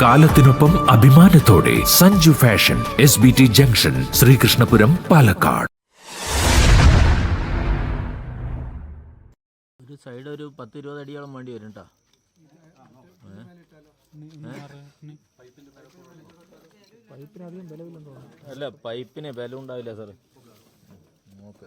കാലത്തിനൊപ്പം അഭിമാനത്തോടെ Sanju fashion S B T junction Sreekrishnapuram Palakkad. ഒരു side ഒരു പത്ത് ഇരുപത് അടിയോളം വേണ്ടി വരും അല്ല പൈപ്പിന് ബലം ഉണ്ടാവില്ല സാറേ നോക്ക്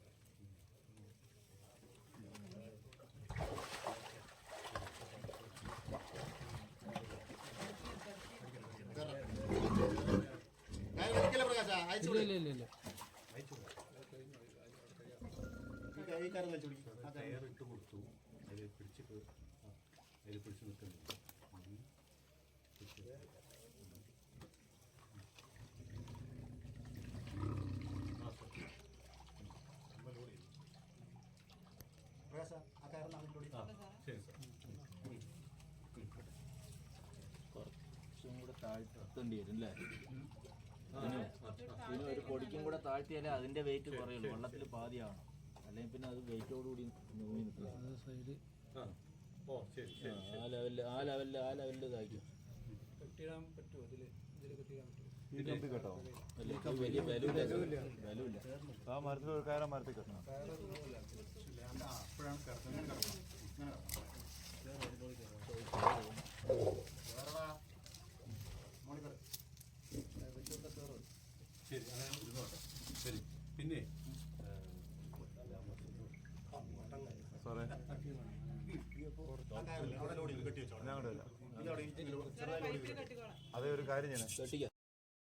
ടു സൈഡ് ഇല്ല ഇല്ല. ഇല്ല ഇല്ല കുറച്ചും കൂടെ താഴ്ത്തേണ്ടി വരും അല്ലേ? ഇതിന് ഒരു പൊടിക്കും കൂടെ താഴ്ത്തിയാലേ അതിന്റെ വെയിറ്റ് കുറയുള്ളൂ. വെള്ളത്തിൽ പാതിയാണ് അല്ലെങ്കിൽ പിന്നെ അത് വെയിറ്റോടുകൂടി മുങ്ങി നിൽക്കും. ആ സൈഡ് ആ ലെവലിൽ ആ ലെവലിൽ ആ ലെവലിൽ ഇതാക്കി അല്ല, ഇത് വലിയ ബലമില്ല ബലമില്ല ആ മരത്തിൽ ഒരു കയറാൻ മരത്തിൽ കെട്ടണം. ശരി അങ്ങനെ ഇരുന്നോട്ടെ. ശരി. പിന്നെ സാറേ. അതേ ഒരു കാര്യം ഞാൻ